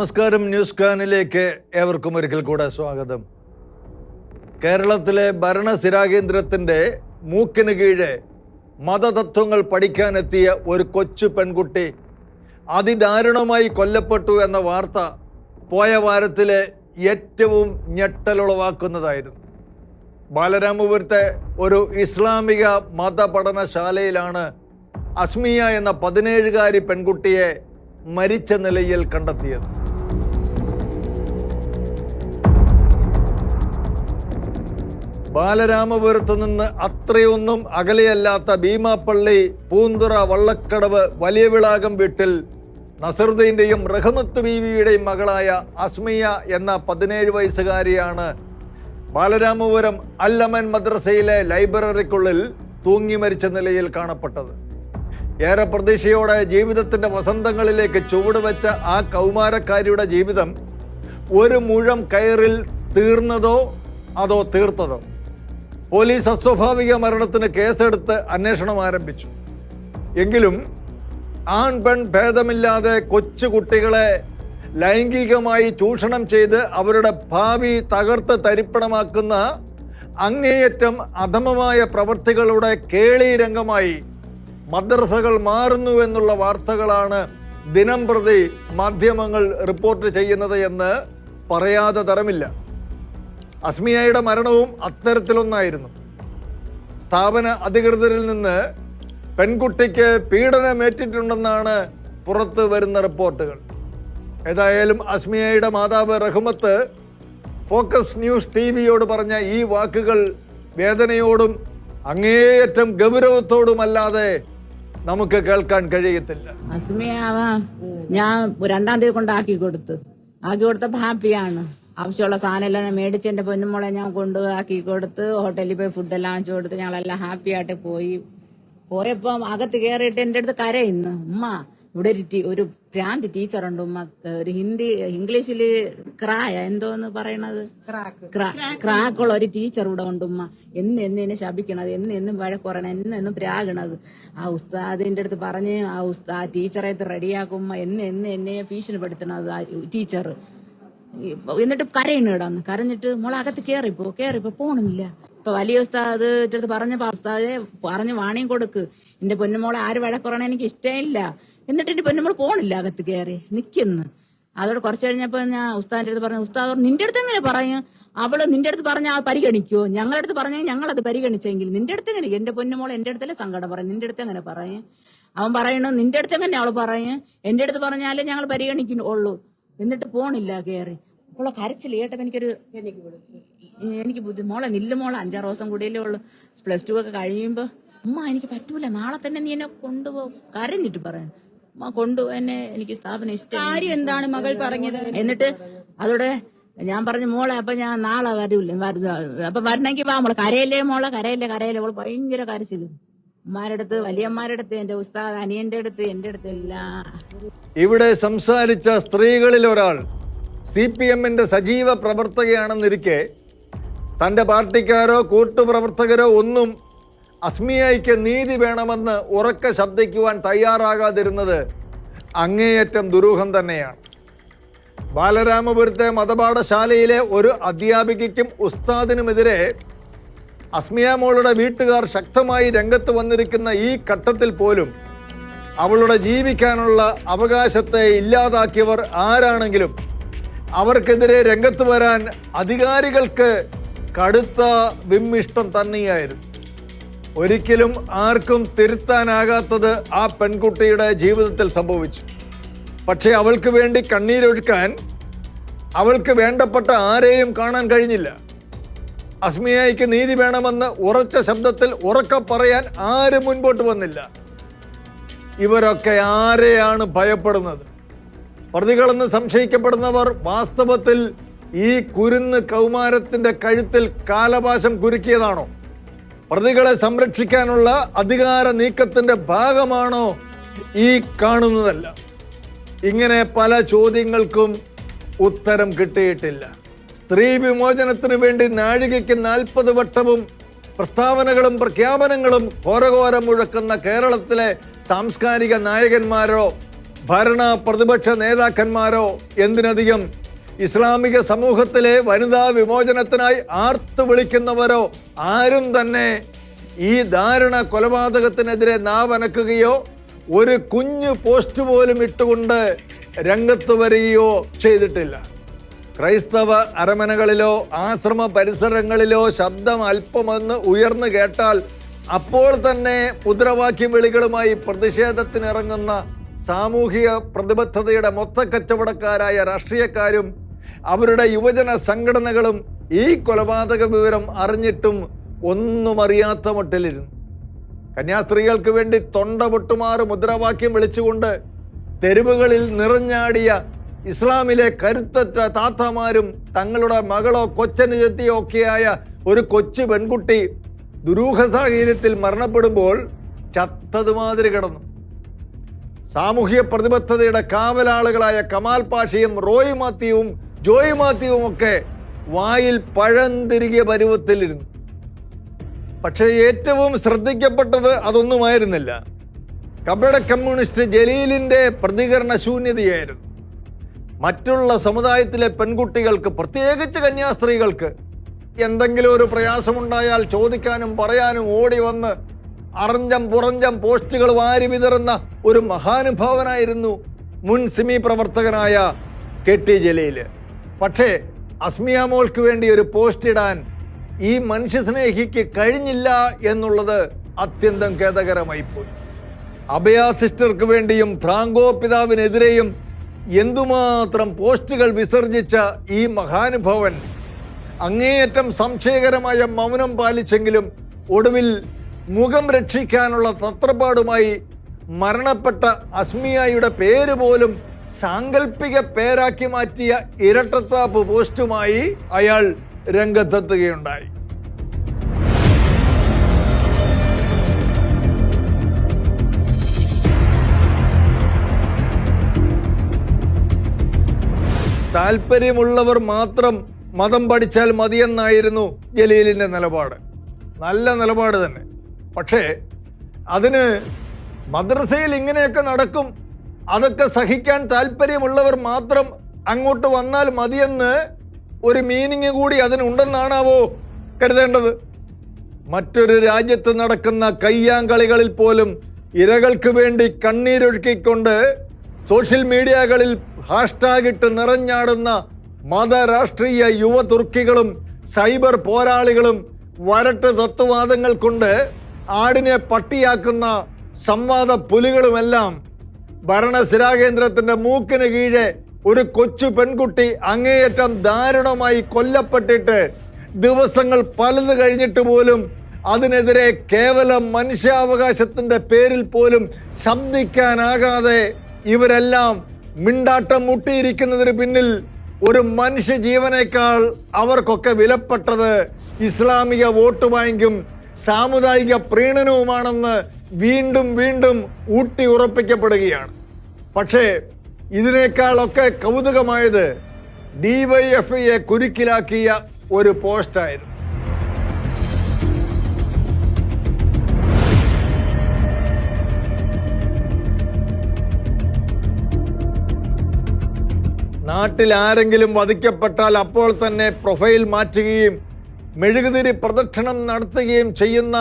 നമസ്കാരം ന്യൂസ് കാനിലേക്ക് ഏവർക്കും ഒരിക്കൽ കൂടെ സ്വാഗതം. കേരളത്തിലെ ഭരണസിരാകേന്ദ്രത്തിന്റെ മൂക്കിന് കീഴെ മതതത്വങ്ങൾ പഠിക്കാനെത്തിയ ഒരു കൊച്ചു പെൺകുട്ടി അതിദാരുണമായി കൊല്ലപ്പെട്ടു എന്ന വാർത്ത പോയ വാരത്തിലെ ഏറ്റവും ഞെട്ടലുളവാക്കുന്നതായിരുന്നു. ബാലരാമപുരത്തെ ഒരു ഇസ്ലാമിക മതപഠനശാലയിലാണ് അസ്മിയ എന്ന പതിനേഴുകാരി പെൺകുട്ടിയെ മരിച്ച നിലയിൽ കണ്ടെത്തിയത്. ബാലരാമപുരത്ത് നിന്ന് അത്രയൊന്നും അകലെയല്ലാത്ത ഭീമാപ്പള്ളി പൂന്തുറ വള്ളക്കടവ് വലിയ വിളാകം വീട്ടിൽ നസറുദ്ദീന്റെയും റഹ്മത്ത് ബീവിയുടെയും മകളായ അസ്മിയ എന്ന പതിനേഴ് വയസ്സുകാരിയാണ് ബാലരാമപുരം അല്ലമൻ മദ്രസയിലെ ലൈബ്രറിക്കുള്ളിൽ തൂങ്ങി മരിച്ച നിലയിൽ കാണപ്പെട്ടത്. ഏറെ പ്രതീക്ഷയോടെ ജീവിതത്തിന്റെ വസന്തങ്ങളിലേക്ക് ചുവടുവെച്ച ആ കൗമാരക്കാരിയുടെ ജീവിതം ഒരു മുഴം കയറിൽ തീർന്നതോ അതോ തീർത്തതോ? പോലീസ് അസ്വാഭാവിക മരണത്തിന് കേസെടുത്ത് അന്വേഷണം ആരംഭിച്ചു. എങ്കിലും ആൺ പെൺ ഭേദമില്ലാതെ കൊച്ചുകുട്ടികളെ ലൈംഗികമായി ചൂഷണം ചെയ്ത് അവരുടെ ഭാവി തകർത്ത് തരിപ്പണമാക്കുന്ന അങ്ങേയറ്റം അധമമായ പ്രവൃത്തികളുടെ കേളീരംഗമായി മദ്രസകൾ മാറുന്നു എന്നുള്ള വാർത്തകളാണ് ദിനം പ്രതി മാധ്യമങ്ങൾ റിപ്പോർട്ട് ചെയ്യുന്നത് എന്ന് പറയാതെ തരമില്ല. അസ്മിയയുടെ മരണവും അത്തരത്തിലൊന്നായിരുന്നു. സ്ഥാപന അധികൃതരിൽ നിന്ന് പെൺകുട്ടിക്ക് പീഡനമേറ്റിട്ടുണ്ടെന്നാണ് പുറത്ത് വരുന്ന റിപ്പോർട്ടുകൾ. ഏതായാലും അസ്മിയയുടെ മാതാവ് റഹ്മത്ത് ഫോക്കസ് ന്യൂസ് ടി വിയോട് പറഞ്ഞ ഈ വാക്കുകൾ വേദനയോടും അങ്ങേയറ്റം ഗൗരവത്തോടുമല്ലാതെ നമുക്ക് കേൾക്കാൻ കഴിയത്തില്ല. അസ്മിയാവാ ഞാൻ രണ്ടാം തീയതി കൊണ്ട് ആക്കി കൊടുത്തു. ആക്കി കൊടുത്തപ്പോ ഹാപ്പിയാണ്. ആവശ്യമുള്ള സാധനം എല്ലാം ഞാൻ മേടിച്ച് എന്റെ പൊന്നുമോളെ ഞാൻ കൊണ്ടുപോയി ആക്കി കൊടുത്ത് ഹോട്ടലിൽ പോയി ഫുഡെല്ലാം വാങ്ങിച്ചു കൊടുത്ത് ഞങ്ങളെല്ലാം ഹാപ്പി ആയിട്ട് പോയി. പോയപ്പം അകത്ത് കയറിയിട്ട് എന്റെ അടുത്ത് കരയുന്നു. ഉമ്മ ഇവിടെ ഒരു ടീ- ഒരു ഭ്രാന്തി ടീച്ചറുണ്ട് ഉമ്മ. ഒരു ഹിന്ദി ഇംഗ്ലീഷിൽ ക്രായ എന്തോന്ന് പറയണത്? ക്രാ- ക്രാക്കുള്ള ഒരു ടീച്ചർ ഇവിടെ ഉണ്ട് ഉമ്മ. എന്ന് എന്ന് എന്നെ ശപിക്കണത് എന്ന് എന്നും വഴക്കുറയണം എന്ന് എന്നും പ്രാകണത് ആ ഉസ്താദിന്റെ അടുത്ത് പറഞ്ഞ് ആ ഉസ്താ ആ ടീച്ചറെ റെഡിയാക്കുമ്പോ എന്ന് എന്ന് എന്നെ ഭീഷണിപ്പെടുത്തണത് ആ ടീച്ചർ എന്നിട്ട് കരയണ് ഇടാന്ന് കരഞ്ഞിട്ട് മോളെ അകത്ത് കേറിപ്പോ കേറിപ്പോ പോണില്ല ഇപ്പൊ വലിയ ഉസ്താദ് ഇറ്റടുത്ത് പറഞ്ഞ ഉസ്താദെ പറഞ്ഞ് വാണിയും കൊടുക്ക്. എന്റെ പൊന്നുമോളെ ആര് വഴക്കുറണ എനിക്ക് ഇഷ്ടമില്ല എന്നിട്ട് എന്റെ പൊന്നുമോൾ പോണില്ല അകത്ത് കയറി നിക്കുന്നു. അതോടെ കുറച്ച് കഴിഞ്ഞപ്പോ ഞാൻ ഉസ്താദിന്റെ അടുത്ത് പറഞ്ഞു ഉസ്താദ് നിന്റെ അടുത്ത് എങ്ങനെ പറയും? അവൾ നിന്റെ അടുത്ത് പറഞ്ഞ ആ ഞങ്ങളുടെ അടുത്ത് പറഞ്ഞെങ്കിൽ ഞങ്ങളത് പരിഗണിച്ചെങ്കിൽ നിന്റെ അടുത്ത് എങ്ങനെ എന്റെ പൊന്നുമോൾ എന്റെ അടുത്തല്ലേ സങ്കടം പറയും. നിന്റെ അടുത്ത് എങ്ങനെ പറയും? അവൻ പറയണു നിന്റെ അടുത്ത് എങ്ങനെ അവൾ പറയും? എന്റെ അടുത്ത് പറഞ്ഞാലേ ഞങ്ങൾ പരിഗണിക്കുള്ളൂ എന്നിട്ട് പോണില്ല കയറി അപ്പോൾ കരച്ചിൽ കേട്ടപ്പോ എനിക്കൊരു എനിക്ക് ബുദ്ധി മോളെ നില്ല മോളെ അഞ്ചാറ് ദിവസം കൂടിയല്ലേ ഉള്ളൂ. പ്ലസ് ടു ഒക്കെ കഴിയുമ്പോൾ ഉമ്മ എനിക്ക് പറ്റൂല നാളെ തന്നെ നീ എന്നെ കൊണ്ടുപോകും. കരഞ്ഞിട്ട് പറയണം. അമ്മ കൊണ്ടുപോ എന്നെ എനിക്ക് സ്ഥാപനം ഇഷ്ടം കാര്യം എന്താണ് മകൾ പറഞ്ഞത്? എന്നിട്ട് അതോടെ ഞാൻ പറഞ്ഞു മോളെ അപ്പൊ ഞാൻ നാളെ വരൂല്ലേ വരു- അപ്പൊ വരണമെങ്കിൽ വാ മോളെ കരയല്ലേ മോളെ കരയല്ലേ കരയല്ലേ. മോൾ ഭയങ്കര കരച്ചിലും. ഉമ്മാരടുത്ത് അടുത്ത് വലിയമ്മാരുടെ അടുത്ത് എന്റെ ഉസ്താദ് അനിയന്റെ അടുത്ത് എന്റെ അടുത്ത് എല്ലാം ഇവിടെ സംസാരിച്ച സ്ത്രീകളിൽ ഒരാൾ സി പി എമ്മിന്റെ സജീവ പ്രവർത്തകയാണെന്നിരിക്കെ തന്റെ പാർട്ടിക്കാരോ കൂട്ടുപ്രവർത്തകരോ ഒന്നും അസ്മിയയ്ക്ക് നീതി വേണമെന്ന് ഉറക്ക ശബ്ദിക്കുവാൻ തയ്യാറാകാതിരുന്നത് അങ്ങേയറ്റം ദുരൂഹം തന്നെയാണ്. ബാലരാമപുരത്തെ മതപാഠശാലയിലെ ഒരു അധ്യാപികയ്ക്കും ഉസ്താദിനുമെതിരെ അസ്മിയ മോളുടെ വീട്ടുകാർ ശക്തമായി രംഗത്ത് വന്നിരിക്കുന്ന ഈ ഘട്ടത്തിൽ പോലും അവളുടെ ജീവിക്കാനുള്ള അവകാശത്തെ ഇല്ലാതാക്കിയവർ ആരാണെങ്കിലും അവർക്കെതിരെ രംഗത്ത് വരാൻ അധികാരികൾക്ക് കടുത്ത വിമ്മിഷ്ടം തന്നെയായിരുന്നു. ഒരിക്കലും ആർക്കും തിരുത്താനാകാത്തത് ആ പെൺകുട്ടിയുടെ ജീവിതത്തിൽ സംഭവിച്ചു. പക്ഷേ അവൾക്ക് വേണ്ടി കണ്ണീരൊഴുക്കാൻ അവൾക്ക് വേണ്ടപ്പെട്ട ആരെയും കാണാൻ കഴിഞ്ഞില്ല. അസ്മിയായിക്ക് നീതി വേണമെന്ന് ഉറച്ച ശബ്ദത്തിൽ ഉറക്ക പറയാൻ ആരും മുൻപോട്ട് വന്നില്ല. ഇവരൊക്കെ ആരെയാണ് ഭയപ്പെടുന്നത്? പ്രതികളെന്ന് സംശയിക്കപ്പെടുന്നവർ വാസ്തവത്തിൽ ഈ കുരുന്ന് കൗമാരത്തിന്റെ കഴുത്തിൽ കാലപാശം കുരുക്കിയതാണോ? പ്രതികളെ സംരക്ഷിക്കാനുള്ള അധികാര നീക്കത്തിന്റെ ഭാഗമാണോ ഈ കാണുന്നതല്ല? ഇങ്ങനെ പല ചോദ്യങ്ങൾക്കും ഉത്തരം കിട്ടിയിട്ടില്ല. സ്ത്രീ വിമോചനത്തിന് വേണ്ടി നാഴികയ്ക്ക് നാൽപ്പത് വട്ടവും പ്രസ്താവനകളും പ്രഖ്യാപനങ്ങളും ഘോരഘോരം മുഴക്കുന്ന കേരളത്തിലെ സാംസ്കാരിക നായകന്മാരോ ഭരണ പ്രതിപക്ഷ നേതാക്കന്മാരോ? എന്തിനധികം? ഇസ്ലാമിക സമൂഹത്തിലെ വനിതാ വിമോചനത്തിനായി ആർത്തു വിളിക്കുന്നവരോ? ആരും തന്നെ ഈ ദാരുണ കൊലപാതകത്തിനെതിരെ നാവനക്കുകയോ ഒരു കുഞ്ഞു പോസ്റ്റ് പോലും ഇട്ടുകൊണ്ട് രംഗത്ത് വരികയോ ചെയ്തിട്ടില്ല. ക്രൈസ്തവ അരമനകളിലോ ആശ്രമ പരിസരങ്ങളിലോ ശബ്ദം അല്പമെന്ന് ഉയർന്നു കേട്ടാൽ അപ്പോൾ തന്നെ മുദ്രാവാക്യം വിളികളുമായി പ്രതിഷേധത്തിനിറങ്ങുന്ന സാമൂഹിക പ്രതിബദ്ധതയുടെ മൊത്തക്കച്ചവടക്കാരായ രാഷ്ട്രീയക്കാരും അവരുടെ യുവജന സംഘടനകളും ഈ കൊലപാതക വിവരം അറിഞ്ഞിട്ടും ഒന്നും അറിയാത്ത മട്ടിലിരുന്നു. കന്യാസ്ത്രീകൾക്ക് വേണ്ടി തൊണ്ട പൊട്ടുമാറ് മുദ്രാവാക്യം വിളിച്ചുകൊണ്ട് തെരുവുകളിൽ നിറഞ്ഞാടിയ ഇസ്ലാമിലെ കരുത്തറ്റ താത്തമാരും തങ്ങളുടെ മകളോ കൊച്ചനുജത്തിയോ ഒക്കെയായ ഒരു കൊച്ചു പെൺകുട്ടി ദുരൂഹ സാഹചര്യത്തിൽ മരണപ്പെടുമ്പോൾ ചത്തതുമാതിരി കിടന്നു. സാമൂഹ്യ പ്രതിബദ്ധതയുടെ കാവലാളുകളായ കമാൽ പാഷയും റോയ് മാത്യുവും ജോയ് മാത്യുവും ഒക്കെ വായിൽ പഴം തിരികെ പരുവത്തിലിരുന്നു. പക്ഷേ ഏറ്റവും ശ്രദ്ധിക്കപ്പെട്ടത് അതൊന്നുമായിരുന്നില്ല. കബഡ കമ്മ്യൂണിസ്റ്റ് ജലീലിന്റെ പ്രതികരണ ശൂന്യതയായിരുന്നു. മറ്റുള്ള സമുദായത്തിലെ പെൺകുട്ടികൾക്ക് പ്രത്യേകിച്ച് കന്യാസ്ത്രീകൾക്ക് എന്തെങ്കിലും ഒരു പ്രയാസമുണ്ടായാൽ ചോദിക്കാനും പറയാനും ഓടി വന്ന് അറഞ്ചം പുറഞ്ചം പോസ്റ്റുകൾ വാരി വിതറുന്ന ഒരു മഹാനുഭാവനായിരുന്നു മുൻ സിമി പ്രവർത്തകനായ കെ ടി ജലീൽ. പക്ഷേ അസ്മിയ മോൾക്ക് വേണ്ടി ഒരു പോസ്റ്റ് ഇടാൻ ഈ മനുഷ്യസ്നേഹിക്ക് കഴിഞ്ഞില്ല എന്നുള്ളത് അത്യന്തം ഖേദകരമായി പോയി. അഭയ സിസ്റ്റർക്ക് വേണ്ടിയും ഫ്രാങ്കോ പിതാവിനെതിരെയും എന്തുമാത്രം പോസ്റ്റുകൾ വിസർജിച്ച ഈ മഹാനുഭവൻ അങ്ങേയറ്റം സംശയകരമായ മൗനം പാലിച്ചെങ്കിലും ഒടുവിൽ മുഖം രക്ഷിക്കാനുള്ള തത്രപ്പാടുമായി മരണപ്പെട്ട അസ്മിയായുടെ പേര് പോലും സാങ്കല്പിക പേരാക്കി മാറ്റിയ ഇരട്ടത്താപ്പ് പോസ്റ്റുമായി അയാൾ രംഗത്തെത്തുകയുണ്ടായി. താല്പര്യമുള്ളവർ മാത്രം മതം പഠിച്ചാൽ മതിയെന്നായിരുന്നു ജലീലിന്റെ നിലപാട്. നല്ല നിലപാട് തന്നെ. പക്ഷേ അതിന് മദ്രസയിൽ ഇങ്ങനെയൊക്കെ നടക്കും. അതൊക്കെ സഹിക്കാൻ താല്പര്യമുള്ളവർ മാത്രം അങ്ങോട്ട് വന്നാൽ മതിയെന്ന് ഒരു മീനിങ് കൂടി അതിനുണ്ടെന്നാണാവോ കരുതേണ്ടത്? മറ്റൊരു രാജ്യത്ത് നടക്കുന്ന കയ്യാങ്കളികളിൽ പോലും ഇരകൾക്ക് വേണ്ടി കണ്ണീരൊഴുക്കിക്കൊണ്ട് സോഷ്യൽ മീഡിയകളിൽ ഹാഷ്ടാഗ് ഇട്ട് നിറഞ്ഞാടുന്ന മതരാഷ്ട്രീയ യുവ തുർക്കികളും സൈബർ പോരാളികളും വരട്ട് തത്വവാദങ്ങൾ കൊണ്ട് ആടിനെ പട്ടിയാക്കുന്ന സംവാദ പുലികളുമെല്ലാം ഭരണസിരാകേന്ദ്രത്തിന്റെ മൂക്കിന് കീഴെ ഒരു കൊച്ചു പെൺകുട്ടി അങ്ങേയറ്റം ദാരുണമായി കൊല്ലപ്പെട്ടിട്ട് ദിവസങ്ങൾ പലത് കഴിഞ്ഞിട്ട് പോലും അതിനെതിരെ കേവലം മനുഷ്യാവകാശത്തിന്റെ പേരിൽ പോലും ശബ്ദിക്കാനാകാതെ ഇവരെല്ലാം മിണ്ടാട്ടം മുട്ടിയിരിക്കുന്നതിന് പിന്നിൽ ഒരു മനുഷ്യ ജീവനേക്കാൾ അവർക്കൊക്കെ വിലപ്പെട്ടത് ഇസ്ലാമിക വോട്ട് ബാങ്കും സാമുദായിക പ്രീണനവുമാണെന്ന് വീണ്ടും വീണ്ടും ഊട്ടി ഉറപ്പിക്കപ്പെടുകയാണ്. പക്ഷേ ഇതിനേക്കാളൊക്കെ കൗതുകമായത് ഡിവൈഎഫ്ഐയെ കുരുക്കിലാക്കിയ ഒരു പോസ്റ്റായിരുന്നു. നാട്ടിൽ ആരെങ്കിലും വധിക്കപ്പെട്ടാൽ അപ്പോൾ തന്നെ പ്രൊഫൈൽ മാറ്റുകയും മെഴുകുതിരി പ്രദക്ഷിണം നടത്തുകയും ചെയ്യുന്ന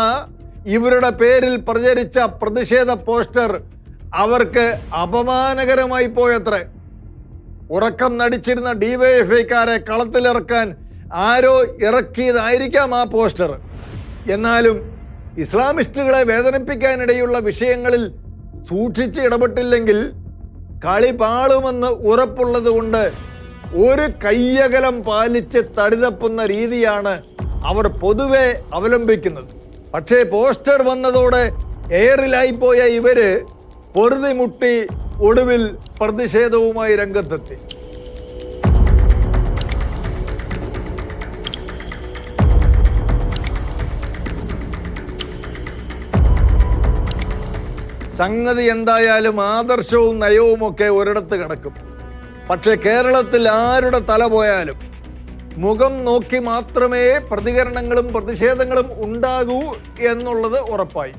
ഇവരുടെ പേരിൽ പ്രചരിച്ച പ്രതിഷേധ പോസ്റ്റർ അവർക്ക് അപമാനകരമായി പോയത്രേ. ഉറക്കം നടിച്ചിരുന്ന ഡിവൈഎഫ്ഐക്കാരെ കളത്തിലിറക്കാൻ ആരോ ഇറക്കിയതായിരിക്കാം ആ പോസ്റ്റർ. എന്നാലും ഇസ്ലാമിസ്റ്റുകളെ വേദനിപ്പിക്കാനിടയുള്ള വിഷയങ്ങളിൽ സൂക്ഷിച്ച് ഇടപെട്ടില്ലെങ്കിൽ കളി പാളുമെന്ന് ഉറപ്പുള്ളത് കൊണ്ട് ഒരു കയ്യകലം പാലിച്ച് തടിതപ്പുന്ന രീതിയാണ് അവർ പൊതുവെ അവലംബിക്കുന്നത്. പക്ഷേ പോസ്റ്റർ വന്നതോടെ എയറിലായിപ്പോയ ഇവർ പൊറുതി മുട്ടി ഒടുവിൽ പ്രതിഷേധവുമായി രംഗത്തെത്തി. സംഗതി എന്തായാലും ആദർശവും നയവും ഒക്കെ ഒരിടത്ത് കിടക്കും. പക്ഷേ കേരളത്തിൽ ആരുടെ തല പോയാലും മുഖം നോക്കി മാത്രമേ പ്രതികരണങ്ങളും പ്രതിഷേധങ്ങളും ഉണ്ടാകൂ എന്നുള്ളത് ഉറപ്പായി.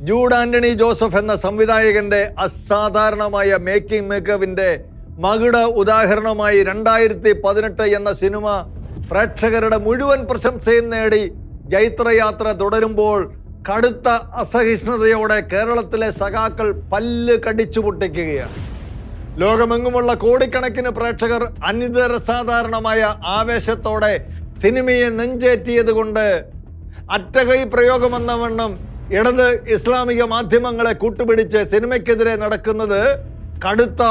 ജൂഡ് ആന്റണി ജോസഫ് എന്ന സംവിധായകന്റെ അസാധാരണമായ മേക്കിംഗ് മേക്കവിന്റെ മകുട ഉദാഹരണമായി രണ്ടായിരത്തി പതിനെട്ട് എന്ന സിനിമ പ്രേക്ഷകരുടെ മുഴുവൻ പ്രശംസയും നേടി ജൈത്രയാത്ര തുടരുമ്പോൾ കടുത്ത അസഹിഷ്ണുതയോടെ കേരളത്തിലെ സഖാക്കൾ പല്ല് കടിച്ചു പൊട്ടിക്കുകയാണ് ലോകമെങ്ങുമുള്ള കോടിക്കണക്കിന് പ്രേക്ഷകർ അനിതരസാധാരണമായ ആവേശത്തോടെ സിനിമയെ നെഞ്ചേറ്റിയതുകൊണ്ട് അറ്റകൈ പ്രയോഗമെന്ന വണ്ണം ഇടത് ഇസ്ലാമിക മാധ്യമങ്ങളെ കൂട്ടുപിടിച്ച് സിനിമയ്ക്കെതിരെ നടക്കുന്നത് കടുത്ത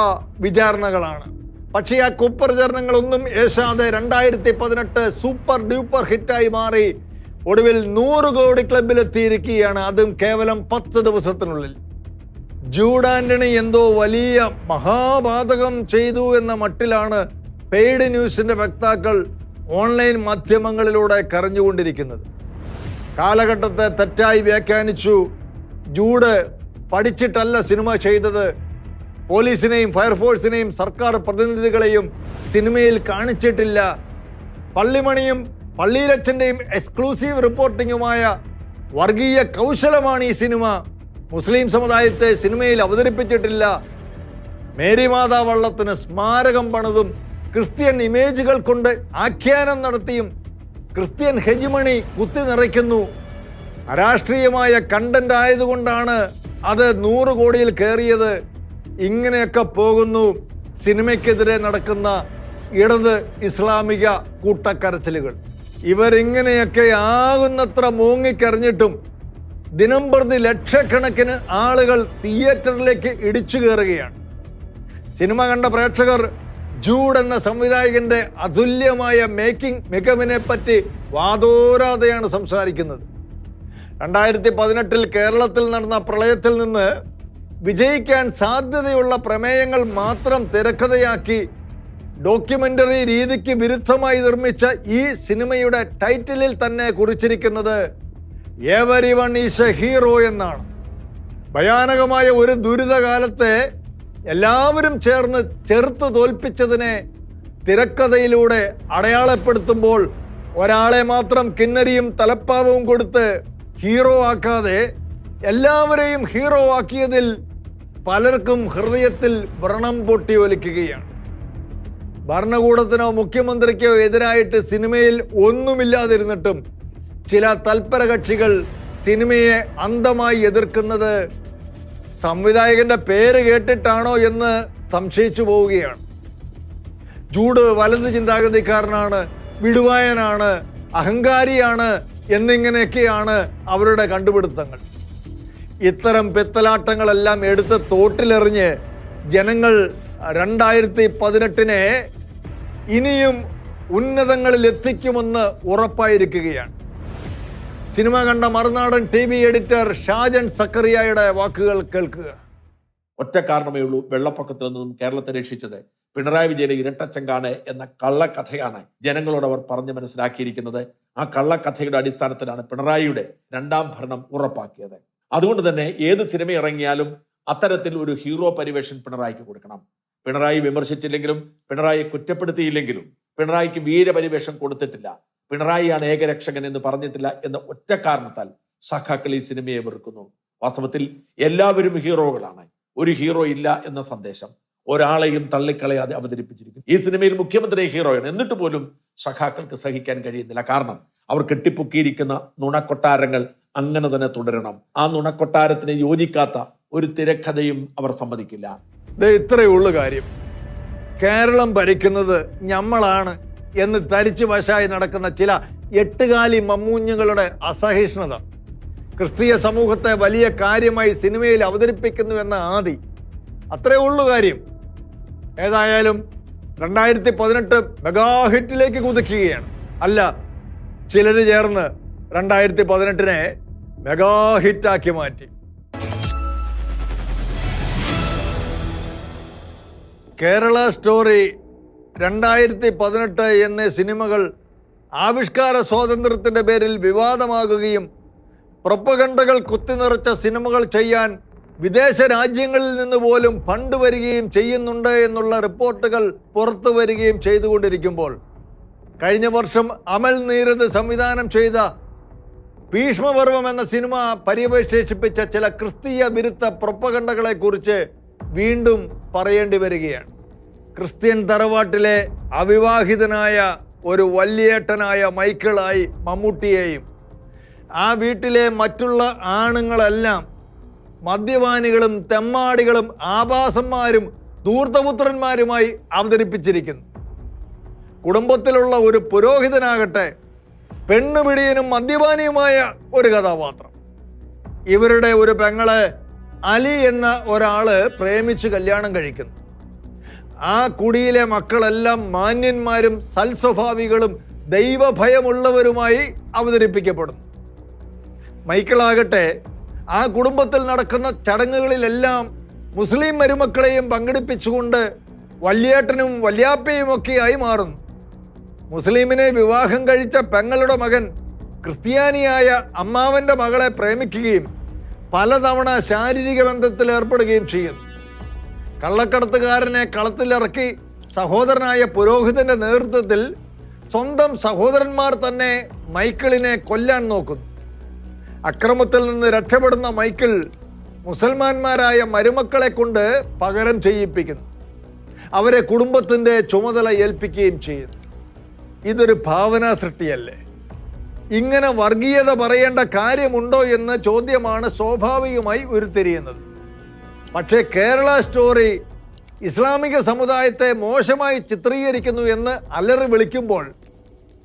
വിചാരണകളാണ്. പക്ഷേ ആ കുപ്രചരണങ്ങളൊന്നും ഏശാതെ രണ്ടായിരത്തി പതിനെട്ട് സൂപ്പർ ഡ്യൂപ്പർ ഹിറ്റായി മാറി ഒടുവിൽ നൂറ് കോടി ക്ലബിലെത്തിയിരിക്കുകയാണ്. അതും കേവലം പത്ത് ദിവസത്തിനുള്ളിൽ. ജൂഡ് എന്തോ വലിയ മഹാപാതകം ചെയ്തു എന്ന മട്ടിലാണ് പെയ്ഡ് ന്യൂസിന്റെ വക്താക്കൾ ഓൺലൈൻ മാധ്യമങ്ങളിലൂടെ കരഞ്ഞുകൊണ്ടിരിക്കുന്നത്. കാലഘട്ടത്തെ തെറ്റായി വ്യാഖ്യാനിച്ചു. ജൂഡ് പഠിച്ചിട്ടല്ല സിനിമ ചെയ്തത്. പോലീസിനെയും ഫയർഫോഴ്സിനെയും സർക്കാർ പ്രതിനിധികളെയും സിനിമയിൽ കാണിച്ചിട്ടില്ല. പള്ളിമണിയും പള്ളിയിലച്ഛന്റെയും എക്സ്ക്ലൂസീവ് റിപ്പോർട്ടിങ്ങുമായ വർഗീയ കൗശലമാണ് ഈ സിനിമ. മുസ്ലിം സമുദായത്തെ സിനിമയിൽ അവതരിപ്പിച്ചിട്ടില്ല. മേരി മാതാ വള്ളത്തിന് സ്മാരകം പണിതും ക്രിസ്ത്യൻ ഇമേജുകൾ കൊണ്ട് ആഖ്യാനം നടത്തിയും ക്രിസ്ത്യൻ ഹെജിമണി കുത്തി നിറയ്ക്കുന്നു. അരാഷ്ട്രീയമായ കണ്ടന്റ് ആയതുകൊണ്ടാണ് അത് നൂറ് കോടിയിൽ കയറിയത്. ഇങ്ങനെയൊക്കെ പോകുന്നു. സിനിമയ്ക്കെതിരെ നടക്കുന്ന ഇടത് ഇസ്ലാമിക കൂട്ടക്കരച്ചിലുകൾ. ഇവരിങ്ങനെയൊക്കെ ആകുന്നത്ര മൂങ്ങിക്കറിഞ്ഞിട്ടും ദിനം പ്രതി ലക്ഷക്കണക്കിന് ആളുകൾ തിയേറ്ററിലേക്ക് ഇടിച്ചു കയറുകയാണ്. സിനിമ കണ്ട പ്രേക്ഷകർ ജൂഡ് എന്ന സംവിധായകന്റെ അതുല്യമായ മേക്കിംഗ് മികവിനെ പറ്റി വാതോരാതെയാണ് സംസാരിക്കുന്നത്. രണ്ടായിരത്തി പതിനെട്ടിൽ കേരളത്തിൽ നടന്ന പ്രളയത്തിൽ നിന്ന് വിജയിക്കാൻ സാധ്യതയുള്ള പ്രമേയങ്ങൾ മാത്രം തിരക്കഥയാക്കി ഡോക്യുമെന്ററി രീതിക്ക് വിരുദ്ധമായി നിർമ്മിച്ച ഈ സിനിമയുടെ ടൈറ്റിലിൽ തന്നെ കുറിച്ചിരിക്കുന്നത് every one is a hero എന്നാണ്. ഭയാനകമായ ഒരു ദുരിതകാലത്തെ എല്ലാവരും ചേർന്ന് ചെറുത്ത് തോൽപ്പിച്ചതിനെ തിരക്കഥയിലൂടെ അടയാളപ്പെടുത്തുമ്പോൾ ഒരാളെ മാത്രം കിന്നരിയും തലപ്പാവവും കൊടുത്ത് ഹീറോ ആക്കാതെ എല്ലാവരെയും ഹീറോ ആക്കിയതിൽ പലർക്കും ഹൃദയത്തിൽ വ്രണം പൊട്ടി ഒലിക്കുകയാണ്. ഭരണകൂടത്തിനോ മുഖ്യമന്ത്രിക്കോ എതിരായിട്ട് സിനിമയിൽ ഒന്നുമില്ലാതിരുന്നിട്ടും ചില തൽപര കക്ഷികൾ സിനിമയെ അന്ധമായി എതിർക്കുന്നത് സംവിധായകന്റെ പേര് കേട്ടിട്ടാണോ എന്ന് സംശയിച്ചു പോവുകയാണ്. ചൂട് വലത് ചിന്താഗതിക്കാരനാണ് വിടുവായനാണ് അഹങ്കാരിയാണ് എന്നിങ്ങനെയൊക്കെയാണ് അവരുടെ കണ്ടുപിടുത്തങ്ങൾ. ഇത്തരം പിത്തലാട്ടങ്ങളെല്ലാം എടുത്ത് തോട്ടിലെറിഞ്ഞ് ജനങ്ങൾ രണ്ടായിരത്തി പതിനെട്ടിനെ ഇനിയും ഉന്നതങ്ങളിൽ എത്തിക്കുമെന്ന് ഉറപ്പായിരിക്കുകയാണ്. സിനിമ കണ്ട Marunadan T V editor Shajan സക്കറിയായുടെ വാക്കുകൾ കേൾക്കുക. ഒറ്റ കാരണമേ ഉള്ളൂ വെള്ളപ്പൊക്കത്തിൽ നിന്നും കേരളത്തെ രക്ഷിച്ചത്. പിണറായി വിജയന്റെ ഇരട്ടച്ചങ്കാണ് എന്ന കള്ളക്കഥയാണ് ജനങ്ങളോട് അവർ പറഞ്ഞു മനസ്സിലാക്കിയിരിക്കുന്നത്. ആ കള്ളക്കഥയുടെ അടിസ്ഥാനത്തിലാണ് പിണറായിയുടെ രണ്ടാം ഭരണം ഉറപ്പാക്കിയത്. അതുകൊണ്ട് തന്നെ ഏത് സിനിമ ഇറങ്ങിയാലും അത്തരത്തിൽ ഒരു ഹീറോ പരിവേഷൻ പിണറായിക്ക് കൊടുക്കണം. പിണറായി വിമർശിച്ചില്ലെങ്കിലും പിണറായി കുറ്റപ്പെടുത്തിയില്ലെങ്കിലും പിണറായിക്ക് വീരപരിവേഷം കൊടുത്തിട്ടില്ല പിണറായിയാണ് ഏകരക്ഷകൻ എന്ന് പറഞ്ഞിട്ടില്ല എന്ന ഒറ്റ കാരണത്താൽ സഖാക്കൾ ഈ സിനിമയെ വെറുക്കുന്നു. വാസ്തവത്തിൽ എല്ലാവരും ഹീറോകളാണ്. ഒരു ഹീറോ ഇല്ല എന്ന സന്ദേശം ഒരാളെയും തള്ളിക്കളയാതെ അവതരിപ്പിച്ചിരിക്കുന്നു. ഈ സിനിമയിൽ മുഖ്യമന്ത്രി ഹീറോയാണ്. എന്നിട്ട് പോലും സഖാക്കൾക്ക് സഹിക്കാൻ കഴിയുന്നില്ല. കാരണം അവർ കെട്ടിപ്പൊക്കിയിരിക്കുന്ന നുണക്കൊട്ടാരങ്ങൾ അങ്ങനെ തന്നെ തുടരണം. ആ നുണക്കൊട്ടാരത്തിന് യോജിക്കാത്ത ഒരു തിരക്കഥയും അവർ സമ്മതിക്കില്ല. ഇത്രയേ ഉള്ളു കാര്യം. കേരളം ഭരിക്കുന്നത് ഞമ്മളാണ് എന്ന് ധരിച്ചു വശായി നടക്കുന്ന ചില എട്ടുകാലി മമ്മൂഞ്ഞുകളുടെ അസഹിഷ്ണുത. ക്രിസ്തീയ സമൂഹത്തെ വലിയ കാര്യമായി സിനിമയിൽ അവതരിപ്പിക്കുന്നു എന്ന ആദി. അത്രേ ഉള്ളു കാര്യം. ഏതായാലും രണ്ടായിരത്തി പതിനെട്ട് മെഗാഹിറ്റിലേക്ക് കുതിക്കുകയാണ്. അല്ല ചിലർ ചേർന്ന് രണ്ടായിരത്തി പതിനെട്ടിനെ മെഗാഹിറ്റാക്കി മാറ്റി. കേരള സ്റ്റോറി രണ്ടായിരത്തി പതിനെട്ട് എന്നീ സിനിമകൾ ആവിഷ്കാര സ്വാതന്ത്ര്യത്തിന്റെ പേരിൽ വിവാദമാകുകയും പ്രൊപ്പഗണ്ടകൾ കുത്തിനിറച്ച സിനിമകൾ ചെയ്യാൻ വിദേശ രാജ്യങ്ങളിൽ നിന്ന് പോലും ഫണ്ട് വരികയും ചെയ്യുന്നുണ്ട് എന്നുള്ള റിപ്പോർട്ടുകൾ പുറത്തു വരികയും ചെയ്തുകൊണ്ടിരിക്കുമ്പോൾ കഴിഞ്ഞ വർഷം അമൽ നീരദ് സംവിധാനം ചെയ്ത ഭീഷ്മപർവം എന്ന സിനിമ പര്യവേശേഷിപ്പിച്ച ചില ക്രിസ്തീയ വിരുദ്ധ പ്രൊപ്പകണ്ടകളെ കുറിച്ച് വീണ്ടും പറയേണ്ടി വരികയാണ്. ക്രിസ്ത്യൻ തറവാട്ടിലെ അവിവാഹിതനായ ഒരു വല്യേട്ടനായ മൈക്കിളായി മമ്മൂട്ടിയെയും ആ വീട്ടിലെ മറ്റുള്ള ആണുങ്ങളെല്ലാം മദ്യപാനികളും തെമ്മാടികളും ആഭാസന്മാരും ധൂർത്തപുത്രന്മാരുമായി അവതരിപ്പിച്ചിരിക്കുന്നു. കുടുംബത്തിലുള്ള ഒരു പുരോഹിതനാകട്ടെ പെണ്ണുപിടിയനും മദ്യപാനിയുമായ ഒരു കഥാപാത്രം. ഇവരുടെ ഒരു പെങ്ങളെ അലി എന്ന ഒരാൾ പ്രേമിച്ച് കല്യാണം കഴിക്കുന്നു. ആ കുടിയിലെ മക്കളെല്ലാം മാന്യന്മാരും സൽസ്വഭാവികളും ദൈവഭയമുള്ളവരുമായി അവതരിപ്പിക്കപ്പെടുന്നു. മൈക്കിളാകട്ടെ ആ കുടുംബത്തിൽ നടക്കുന്ന ചടങ്ങുകളിലെല്ലാം മുസ്ലിം മരുമക്കളെയും പങ്കെടുപ്പിച്ചുകൊണ്ട് വല്യേട്ടനും വല്യാപ്പയും ഒക്കെയായി മാറുന്നു. മുസ്ലിമിനെ വിവാഹം കഴിച്ച പെങ്ങളുടെ മകൻ ക്രിസ്ത്യാനിയായ അമ്മാവന്റെ മകളെ പ്രേമിക്കുകയും പലതവണ ശാരീരിക ബന്ധത്തിൽ ഏർപ്പെടുകയും ചെയ്യുന്നു. കള്ളക്കടത്തുകാരനെ കളത്തിലിറക്കി സഹോദരനായ പുരോഹിതന്റെ നേതൃത്വത്തിൽ സ്വന്തം സഹോദരന്മാർ തന്നെ മൈക്കിളിനെ കൊല്ലാൻ നോക്കുന്നു. അക്രമത്തിൽ നിന്ന് രക്ഷപ്പെടുന്ന മൈക്കിൾ മുസൽമാന്മാരായ മരുമക്കളെ കൊണ്ട് പകരം ചെയ്യിപ്പിക്കുന്നു. അവരെ കുടുംബത്തിന്റെ ചുമതല ഏൽപ്പിക്കുകയും ചെയ്യുന്നു. ഇതൊരു ഭാവനാ സൃഷ്ടിയല്ലേ ഇങ്ങനെ വർഗീയത പറയേണ്ട കാര്യമുണ്ടോ എന്ന ചോദ്യമാണ് സ്വാഭാവികമായി ഉരുത്തിരിയുന്നത്. പക്ഷേ കേരള സ്റ്റോറി ഇസ്ലാമിക സമുദായത്തെ മോശമായി ചിത്രീകരിക്കുന്നു എന്ന് അലറി വിളിക്കുമ്പോൾ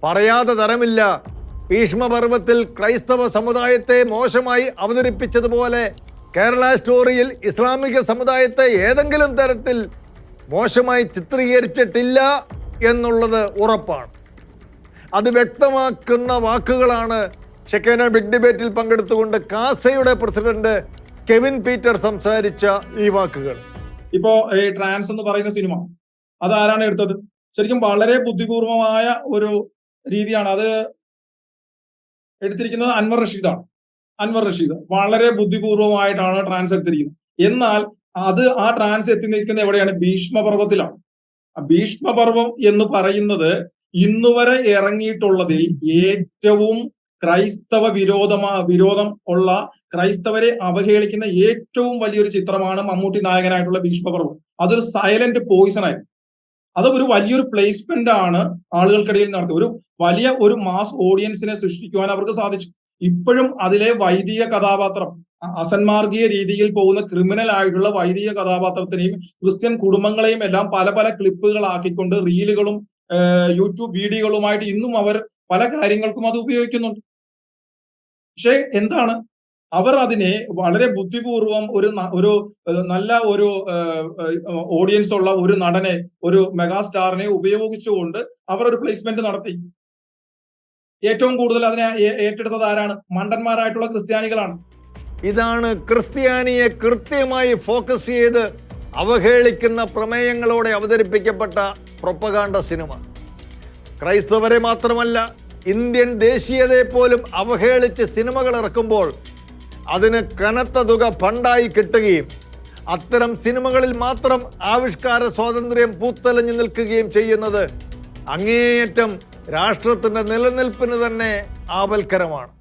പറയാതെ തരമില്ല. ഭീഷ്മപർവത്തിൽ ക്രൈസ്തവ സമുദായത്തെ മോശമായി അവതരിപ്പിച്ചതുപോലെ കേരള സ്റ്റോറിയിൽ ഇസ്ലാമിക സമുദായത്തെ ഏതെങ്കിലും തരത്തിൽ മോശമായി ചിത്രീകരിച്ചിട്ടില്ല എന്നുള്ളത് ഉറപ്പാണ്. അത് വ്യക്തമാക്കുന്ന വാക്കുകളാണ് ഷെക്കേന ബിഗ് ഡിബേറ്റിൽ പങ്കെടുത്തുകൊണ്ട് കാസയുടെ പ്രസിഡന്റ് കെവിൻ പീറ്റർ സംസാരിച്ച ഈ വാക്കുകൾ. ഇപ്പോ ഈ ട്രാൻസ് എന്ന് പറയുന്ന സിനിമ അത് ആരാണ് എടുത്തത്? ശരിക്കും വളരെ ബുദ്ധിപൂർവമായ ഒരു രീതിയാണ്. അത് എടുത്തിരിക്കുന്നത് അൻവർ റഷീദാണ്. അൻവർ റഷീദ് വളരെ ബുദ്ധിപൂർവമായിട്ടാണ് ട്രാൻസ് എടുത്തിരിക്കുന്നത്. എന്നാൽ അത് ആ ട്രാൻസ് എത്തി നിൽക്കുന്നത് എവിടെയാണ് ഭീഷ്മപർവത്തിലാണ് ഭീഷ്മപർവം എന്ന് പറയുന്നത് ഇന്നുവരെ ഇറങ്ങിയിട്ടുള്ളതിൽ ഏറ്റവും ക്രൈസ്തവ വിരോധമാ വിരോധം ഉള്ള ക്രൈസ്തവരെ അവഹേളിക്കുന്ന ഏറ്റവും വലിയൊരു ചിത്രമാണ് മമ്മൂട്ടി നായകനായിട്ടുള്ള ഭീഷ്മപർവം അതൊരു സൈലന്റ് പോയിസൺ ആയിരുന്നു. അത് ഒരു വലിയൊരു പ്ലേസ്മെന്റ് ആണ് ആളുകൾക്കിടയിൽ നടത്തിയത്. ഒരു വലിയ ഒരു മാസ് ഓഡിയൻസിനെ സൃഷ്ടിക്കുവാൻ അവർക്ക് സാധിച്ചു. ഇപ്പോഴും അതിലെ വൈദിക കഥാപാത്രം അസന്മാർഗീയ രീതിയിൽ പോകുന്ന ക്രിമിനൽ ആയിട്ടുള്ള വൈദിക കഥാപാത്രത്തിനെയും ക്രിസ്ത്യൻ കുടുംബങ്ങളെയും എല്ലാം പല പല ക്ലിപ്പുകളാക്കിക്കൊണ്ട് റീലുകളും യൂട്യൂബ് വീഡിയോകളുമായിട്ട് ഇന്നും അവർ പല കാര്യങ്ങൾക്കും അത് ഉപയോഗിക്കുന്നുണ്ട്. പക്ഷെ എന്താണ്? അവർ അതിനെ വളരെ ബുദ്ധിപൂർവം ഒരു ഒരു നല്ല ഒരു ഓഡിയൻസ് ഉള്ള ഒരു നടനെ ഒരു മെഗാസ്റ്റാറിനെ ഉപയോഗിച്ചുകൊണ്ട് അവർ ഒരു പ്ലേസ്മെന്റ് നടത്തി. ഏറ്റവും കൂടുതൽ അതിനെ ഏറ്റെടുത്തത് ആരാണ്? മണ്ടന്മാരായിട്ടുള്ള ക്രിസ്ത്യാനികളാണ്. ഇതാണ് ക്രിസ്ത്യാനിയെ കൃത്യമായി ഫോക്കസ് ചെയ്ത് അവഹേളിക്കുന്ന പ്രമേയങ്ങളോടെ അവതരിപ്പിക്കപ്പെട്ട പ്രൊപ്പകാണ്ട സിനിമ. ക്രൈസ്തവരെ മാത്രമല്ല ഇന്ത്യൻ ദേശീയതയെ പോലും അവഹേളിച്ച് സിനിമകൾ ഇറക്കുമ്പോൾ അതിന് കനത്ത തുക ഫണ്ടായി കിട്ടുകയും അത്തരം സിനിമകളിൽ മാത്രം ആവിഷ്കാര സ്വാതന്ത്ര്യം പൂത്തലഞ്ഞു നിൽക്കുകയും ചെയ്യുന്നത് അങ്ങേയറ്റം രാഷ്ട്രത്തിന്റെ നിലനിൽപ്പിന് തന്നെ ആപൽക്കരമാണ്.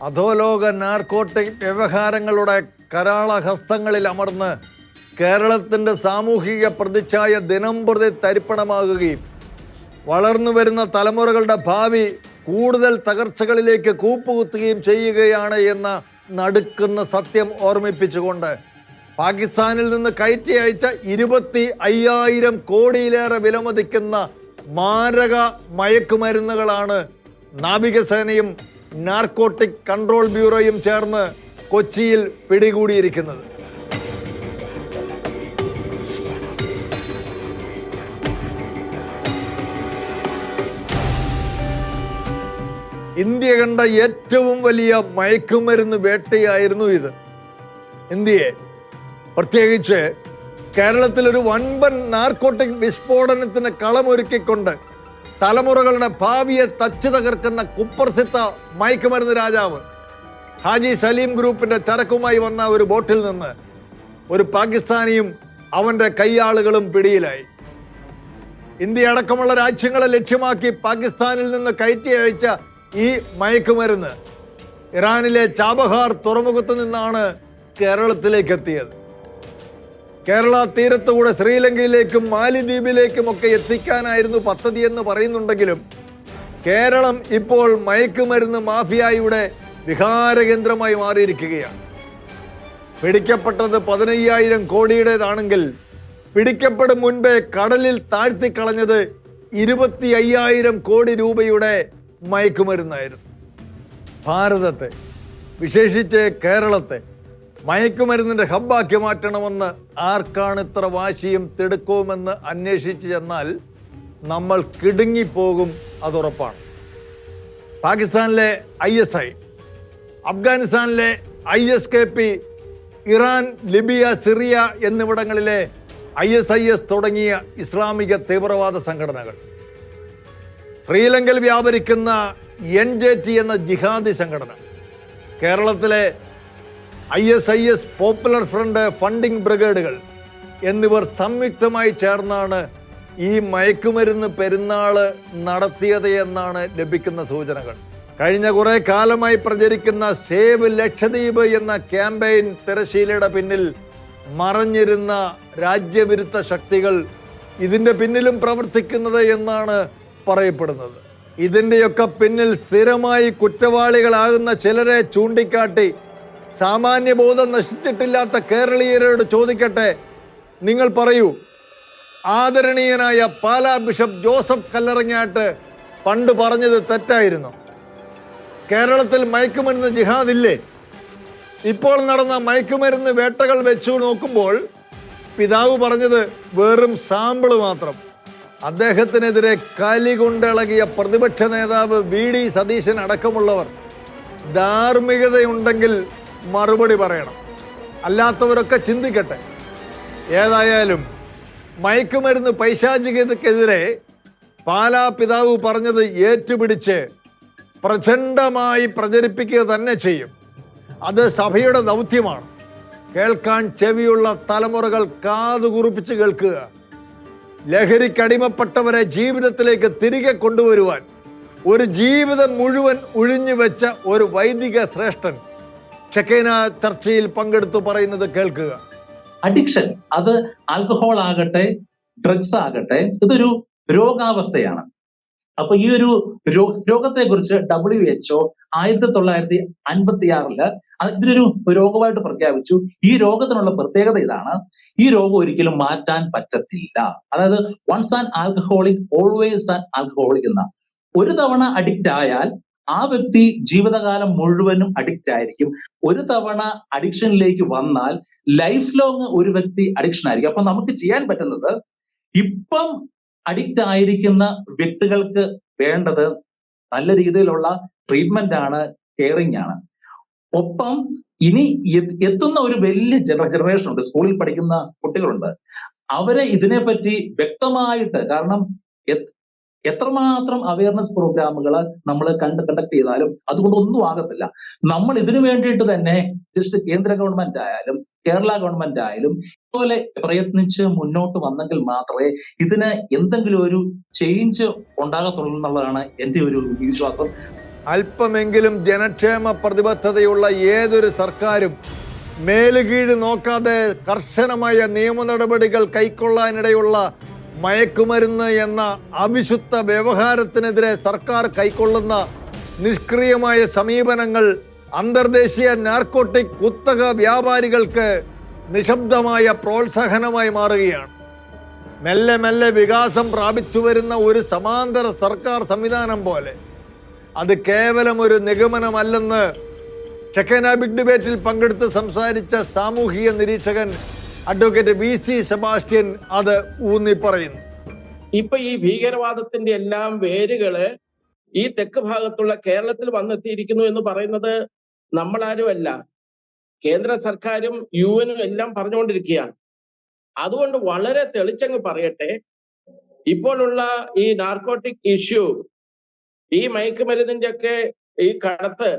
അധോലോക നാർക്കോട്ടിക് വ്യവഹാരങ്ങളുടെ കരാള ഹസ്തങ്ങളിൽ അമർന്ന് കേരളത്തിന്റെ സാമൂഹിക പ്രതിച്ഛായ ദിനം പ്രതി തരിപ്പണമാകുകയും വളർന്നു വരുന്ന തലമുറകളുടെ ഭാവി കൂടുതൽ തകർച്ചകളിലേക്ക് കൂപ്പുകുത്തുകയും ചെയ്യുകയാണ് എന്ന നടുക്കുന്ന സത്യം ഓർമ്മിപ്പിച്ചുകൊണ്ട് പാകിസ്ഥാനിൽ നിന്ന് കയറ്റി അയച്ച ഇരുപത്തി അയ്യായിരം കോടിയിലേറെ വിലമതിക്കുന്ന മാരക മയക്കുമരുന്നുകളാണ് നാവികസേനയും നാർക്കോട്ടിക് കൺട്രോൾ ബ്യൂറോയും ചേർന്ന് കൊച്ചിയിൽ പിടികൂടിയിരിക്കുന്നത്. ഇന്ത്യ കണ്ട ഏറ്റവും വലിയ മയക്കുമരുന്ന് വേട്ടയായിരുന്നു ഇത്. ഇന്ത്യയെ പ്രത്യേകിച്ച് കേരളത്തിലൊരു വൻപൻ നാർക്കോട്ടിക് വിസ്ഫോടനത്തിന് കളമൊരുക്കിക്കൊണ്ട് തലമുറകളുടെ ഭാവിയെ തച്ചു തകർക്കുന്ന കുപ്രസിദ്ധ മയക്കുമരുന്ന് രാജാവ്. ഹാജി സലീം ഗ്രൂപ്പിന്റെ ചരക്കുമായി വന്ന ഒരു ബോട്ടിൽ നിന്ന് ഒരു പാകിസ്ഥാനിയും അവന്റെ കൈയാളുകളും പിടിയിലായി. ഇന്ത്യ അടക്കമുള്ള രാജ്യങ്ങളെ ലക്ഷ്യമാക്കി പാകിസ്ഥാനിൽ നിന്ന് കയറ്റി അയച്ച ഈ മയക്കുമരുന്ന് ഇറാനിലെ ചാബഹാർ തുറമുഖത്ത് നിന്നാണ് കേരളത്തിലേക്ക് എത്തിയത്. കേരള തീരത്തുകൂടെ ശ്രീലങ്കയിലേക്കും മാലിദ്വീപിലേക്കും ഒക്കെ എത്തിക്കാനായിരുന്നു പദ്ധതി എന്ന് പറയുന്നുണ്ടെങ്കിലും കേരളം ഇപ്പോൾ മയക്കുമരുന്ന് മാഫിയായുടെ വിഹാരകേന്ദ്രമായി മാറിയിരിക്കുകയാണ്. പിടിക്കപ്പെട്ടത് പതിനയ്യായിരം കോടിയുടേതാണെങ്കിൽ പിടിക്കപ്പെടും മുൻപേ കടലിൽ താഴ്ത്തിക്കളഞ്ഞത് ഇരുപത്തി അയ്യായിരം കോടി രൂപയുടെ മയക്കുമരുന്നായിരുന്നു. ഭാരതത്തെ വിശേഷിച്ച് കേരളത്തെ മയക്കുമരുന്നിന്റെ ഹബ്ബാക്കി മാറ്റണമെന്ന് ആർക്കാണ് ഇത്ര വാശിയും തിടുക്കവുമെന്ന് അന്വേഷിച്ച് ചെന്നാൽ നമ്മൾ കിടുങ്ങിപ്പോകും അതുറപ്പാണ്. പാകിസ്ഥാനിലെ ഐ എസ് ഐ അഫ്ഗാനിസ്ഥാനിലെ I S K P Iran Libya Syria എന്നിവിടങ്ങളിലെ ഐ എസ് ഐ എസ് തുടങ്ങിയ ഇസ്ലാമിക തീവ്രവാദ സംഘടനകൾ. ശ്രീലങ്കയിൽ വ്യാപരിക്കുന്ന എൻ ജെ ടി എന്ന ജിഹാദി സംഘടന കേരളത്തിലെ I S I S Popular Front funding ബ്രിഗേഡുകൾ എന്നിവർ സംയുക്തമായി ചേർന്നാണ് ഈ മയക്കുമരുന്ന് പെരുന്നാൾ നടത്തിയത് എന്നാണ് ലഭിക്കുന്ന സൂചനകൾ. കഴിഞ്ഞ കുറേ കാലമായി പ്രചരിക്കുന്ന സേവ് ലക്ഷദ്വീപ് എന്ന ക്യാമ്പയിൻ തിരശീലയുടെ പിന്നിൽ മറഞ്ഞിരുന്ന രാജ്യവിരുദ്ധ ശക്തികൾ ഇതിന്റെ പിന്നിലും പ്രവർത്തിക്കുന്നത് എന്നാണ് പറയപ്പെടുന്നത്. ഇതിന്റെയൊക്കെ പിന്നിൽ സ്ഥിരമായി കുറ്റവാളികളാകുന്ന ചിലരെ ചൂണ്ടിക്കാട്ടി സാമാന്യബോധം നശിച്ചിട്ടില്ലാത്ത കേരളീയരോട് ചോദിക്കട്ടെ. നിങ്ങൾ പറയൂ ആദരണീയനായ പാലാ ബിഷപ്പ് ജോസഫ് കല്ലറങ്ങാട്ട് പണ്ട് പറഞ്ഞത് തെറ്റായിരുന്നു. കേരളത്തിൽ മയക്കുമരുന്ന് ജിഹാദില്ലേ? ഇപ്പോൾ നടന്ന മയക്കുമരുന്ന് വേട്ടകൾ വെച്ചു നോക്കുമ്പോൾ പിതാവ് പറഞ്ഞത് വെറും സാമ്പിൾ മാത്രം. അദ്ദേഹത്തിനെതിരെ കലി കൊണ്ടിളകിയ പ്രതിപക്ഷ നേതാവ് വി ഡി സതീശൻ അടക്കമുള്ളവർ. ധാർമ്മികതയുണ്ടെങ്കിൽ മറുപടി പറയണം. അല്ലാത്തവരൊക്കെ ചിന്തിക്കട്ടെ. ഏതായാലും മയക്കുമരുന്ന് പൈശാചികതയ്ക്കെതിരെ പാലാ പിതാവ് പറഞ്ഞത് ഏറ്റുപിടിച്ച് പ്രചണ്ഡമായി പ്രചരിപ്പിക്കുക തന്നെ ചെയ്യും. അത് സഭയുടെ ദൗത്യമാണ്. കേൾക്കാൻ ചെവിയുള്ള തലമുറകൾ കാതുകുറിപ്പിച്ച് കേൾക്കുക. ലഹരിക്കടിമപ്പെട്ടവരെ ജീവിതത്തിലേക്ക് തിരികെ കൊണ്ടുവരുവാൻ ഒരു ജീവിതം മുഴുവൻ ഒഴിഞ്ഞു വെച്ച ഒരു വൈദിക ശ്രേഷ്ഠൻ ഷെക്കേന ചർച്ചയിൽ പങ്കെടുത്തു പറയുന്നത് കേൾക്കുക. അഡിക്ഷൻ അത് ആൽക്കഹോൾ ആകട്ടെ ഡ്രഗ്സ് ആകട്ടെ ഇതൊരു രോഗാവസ്ഥയാണ്. അപ്പൊ ഈ ഒരു രോഗത്തെ കുറിച്ച് ഡബ്ല്യു എച്ച്ഒ ആയിരത്തി തൊള്ളായിരത്തി അൻപത്തി ആറിൽ ഇതിനൊരു രോഗമായിട്ട് പ്രഖ്യാപിച്ചു. ഈ രോഗത്തിനുള്ള പ്രത്യേകത ഇതാണ്. ഈ രോഗം ഒരിക്കലും മാറ്റാൻ പറ്റത്തില്ല. അതായത് once an alcoholic always an alcoholic എന്ന ഒരു തവണ അഡിക്റ്റ് ആയാൽ ആ വ്യക്തി ജീവിതകാലം മുഴുവനും അഡിക്റ്റ് ആയിരിക്കും. ഒരു തവണ അഡിക്ഷനിലേക്ക് വന്നാൽ ലൈഫ് ലോങ് ഒരു വ്യക്തി അഡിക്ഷൻ ആയിരിക്കും. അപ്പൊ നമുക്ക് ചെയ്യാൻ പറ്റുന്നത് ഇപ്പം അഡിക്റ്റ് ആയിരിക്കുന്ന വ്യക്തികൾക്ക് വേണ്ടത് നല്ല രീതിയിലുള്ള ട്രീറ്റ്മെന്റ് ആണ് കെയറിങ് ആണ്. ഒപ്പം ഇനി എത്തുന്ന ഒരു വലിയ ജനറേഷൻ ഉണ്ട്. സ്കൂളിൽ പഠിക്കുന്ന കുട്ടികളുണ്ട്. അവരെ ഇതിനെപ്പറ്റി വ്യക്തമായിട്ട് കാരണം എത്രമാത്രം അവയർനെസ് പ്രോഗ്രാമുകൾ നമ്മൾ കണ്ട് കണ്ടക്ട് ചെയ്താലും അതുകൊണ്ട് ഒന്നും ആകത്തില്ല. നമ്മൾ ഇതിനു വേണ്ടിയിട്ട് തന്നെ ജസ്റ്റ് കേന്ദ്ര ഗവൺമെന്റ് ആയാലും കേരള ഗവൺമെന്റ് ആയാലും ഇതുപോലെ പ്രയത്നിച്ച് മുന്നോട്ട് വന്നെങ്കിൽ മാത്രമേ ഇതിന് എന്തെങ്കിലും ഒരു ചേഞ്ച് ഉണ്ടാകത്തുള്ളൂ എന്നുള്ളതാണ് എന്റെ ഒരു വിശ്വാസം. അല്പമെങ്കിലും ജനക്ഷേമ പ്രതിബദ്ധതയുള്ള ഏതൊരു സർക്കാരും മേലുകീഴ് നോക്കാതെ കർശനമായ നിയമ നടപടികൾ കൈക്കൊള്ളാനിടയുള്ള മയക്കുമരുന്ന് എന്ന അവിശുദ്ധ വ്യവഹാരത്തിനെതിരെ സർക്കാർ കൈക്കൊള്ളുന്ന നിഷ്ക്രിയമായ സമീപനങ്ങൾ അന്തർദേശീയ നാർക്കോട്ടിക് കുത്തക വ്യാപാരികൾക്ക് നിശബ്ദമായ പ്രോത്സാഹനമായി മാറുകയാണ്. മെല്ലെ മെല്ലെ വികാസം പ്രാപിച്ചു വരുന്ന ഒരു സമാന്തര സർക്കാർ സംവിധാനം പോലെ. അത് കേവലം ഒരു നിഗമനമല്ലെന്ന് ചെക്കനാബിക് ഡിബേറ്റിൽ പങ്കെടുത്ത് സംസാരിച്ച സാമൂഹിക നിരീക്ഷകൻ അഡ്വക്കേറ്റ് വി സി സെബാസ്റ്റ്യൻ അത് ഊന്നി പറയുന്നു. ഇപ്പൊ ഈ ഭീകരവാദത്തിന്റെ എല്ലാം വേരുകൾ ഈ തെക്ക് ഭാഗത്തുള്ള കേരളത്തിൽ വന്നെത്തിയിരിക്കുന്നു എന്ന് പറയുന്നത് നമ്മളാരുമല്ല. കേന്ദ്ര സർക്കാരും യു എനും എല്ലാം പറഞ്ഞുകൊണ്ടിരിക്കുകയാണ്. അതുകൊണ്ട് വളരെ തെളിച്ചങ്ങ് പറയട്ടെ ഇപ്പോഴുള്ള ഈ നാർക്കോട്ടിക് ഇഷ്യൂ ഈ മയക്കുമരുന്നിന്റെ ഒക്കെ ഈ കടത്ത്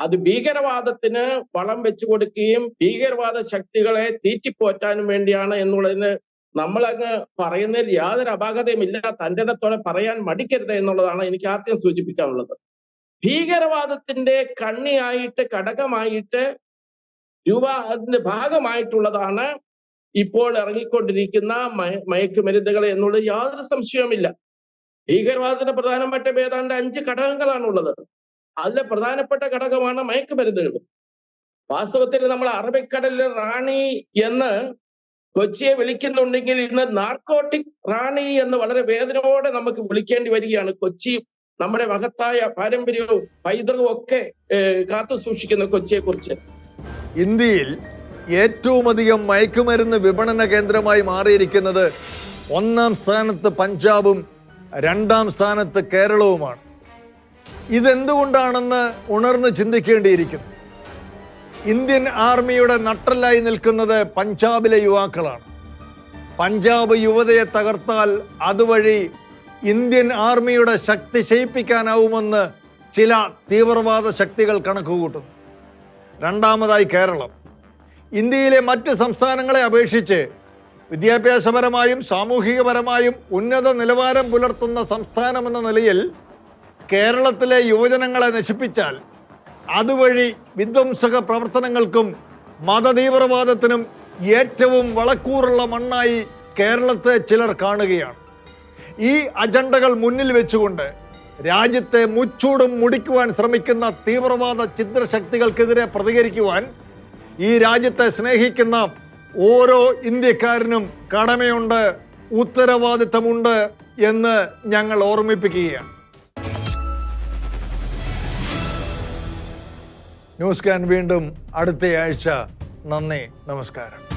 അത് ഭീകരവാദത്തിന് വളം വെച്ചു കൊടുക്കുകയും ഭീകരവാദ ശക്തികളെ തീറ്റിപ്പോറ്റാനും വേണ്ടിയാണ് എന്നുള്ളതിന് നമ്മൾ അങ്ങ് പറയുന്നതിൽ യാതൊരു അപാകതയും ഇല്ല. തന്റെ ഇടത്തോടെ പറയാൻ മടിക്കരുത് എന്നുള്ളതാണ് എനിക്ക് ആദ്യം സൂചിപ്പിക്കാനുള്ളത്. ഭീകരവാദത്തിന്റെ കണ്ണിയായിട്ട് ഘടകമായിട്ട് രൂപ അതിന്റെ ഭാഗമായിട്ടുള്ളതാണ് ഇപ്പോൾ ഇറങ്ങിക്കൊണ്ടിരിക്കുന്ന മയ- മയക്കുമരുന്നുകൾ എന്നുള്ളത് യാതൊരു സംശയവുമില്ല. ഭീകരവാദത്തിന് പ്രധാനപ്പെട്ട ഏതാണ്ട് അഞ്ച് ഘടകങ്ങളാണുള്ളത്. അതിലെ പ്രധാനപ്പെട്ട ഘടകമാണ് മയക്കുമരുന്നുകൾ വാസ്തവത്തിൽ നമ്മൾ അറബിക്കടലിലെ റാണി എന്ന് കൊച്ചിയെ വിളിക്കുന്നുണ്ടെങ്കിൽ ഇന്ന് നാർക്കോട്ടിക് റാണി എന്ന് വളരെ വേദനയോടെ നമുക്ക് വിളിക്കേണ്ടി വരികയാണ്. കൊച്ചി നമ്മുടെ മഹത്തായ പാരമ്പര്യവും പൈതൃകവും ഒക്കെ കാത്തു സൂക്ഷിക്കുന്ന കൊച്ചിയെ കുറിച്ച് ഇന്ത്യയിൽ ഏറ്റവും അധികം മയക്കുമരുന്ന് വിപണന കേന്ദ്രമായി മാറിയിരിക്കുന്നത് ഒന്നാം സ്ഥാനത്ത് പഞ്ചാബും രണ്ടാം സ്ഥാനത്ത് കേരളവുമാണ്. ഇതെന്തുകൊണ്ടാണെന്ന് ഉണർന്ന് ചിന്തിക്കേണ്ടിയിരിക്കുന്നു. ഇന്ത്യൻ ആർമിയുടെ നട്ടലായി നിൽക്കുന്നത് പഞ്ചാബിലെ യുവാക്കളാണ്. പഞ്ചാബ് യുവതയെ തകർത്താൽ അതുവഴി ഇന്ത്യൻ ആർമിയുടെ ശക്തി ശയിപ്പിക്കാനാവുമെന്ന് ചില തീവ്രവാദ ശക്തികൾ കണക്കുകൂട്ടുന്നു രണ്ടാമതായി കേരളം. ഇന്ത്യയിലെ മറ്റ് സംസ്ഥാനങ്ങളെ അപേക്ഷിച്ച് വിദ്യാഭ്യാസപരമായും സാമൂഹികപരമായും ഉന്നത നിലവാരം പുലർത്തുന്ന സംസ്ഥാനമെന്ന നിലയിൽ കേരളത്തിലെ യുവജനങ്ങളെ നശിപ്പിച്ചാൽ അതുവഴി വിധ്വംസക പ്രവർത്തനങ്ങൾക്കും മതതീവ്രവാദത്തിനും ഏറ്റവും വളക്കൂറുള്ള മണ്ണായി കേരളത്തെ ചിലർ കാണുകയാണ്. ഈ അജണ്ടകൾ മുന്നിൽ വെച്ചുകൊണ്ട് രാജ്യത്തെ മുച്ചൂടും മുടിക്കുവാൻ ശ്രമിക്കുന്ന തീവ്രവാദ ചിത്രശക്തികൾക്കെതിരെ പ്രതികരിക്കുവാൻ ഈ രാജ്യത്തെ സ്നേഹിക്കുന്ന ഓരോ ഇന്ത്യക്കാരനും കടമയുണ്ട് ഉത്തരവാദിത്തമുണ്ട് എന്ന് ഞങ്ങൾ ഓർമ്മിപ്പിക്കുകയാണ്. ന്യൂസ് ക്യാൻ വീണ്ടും അടുത്തയാഴ്ച. നന്ദി നമസ്കാരം.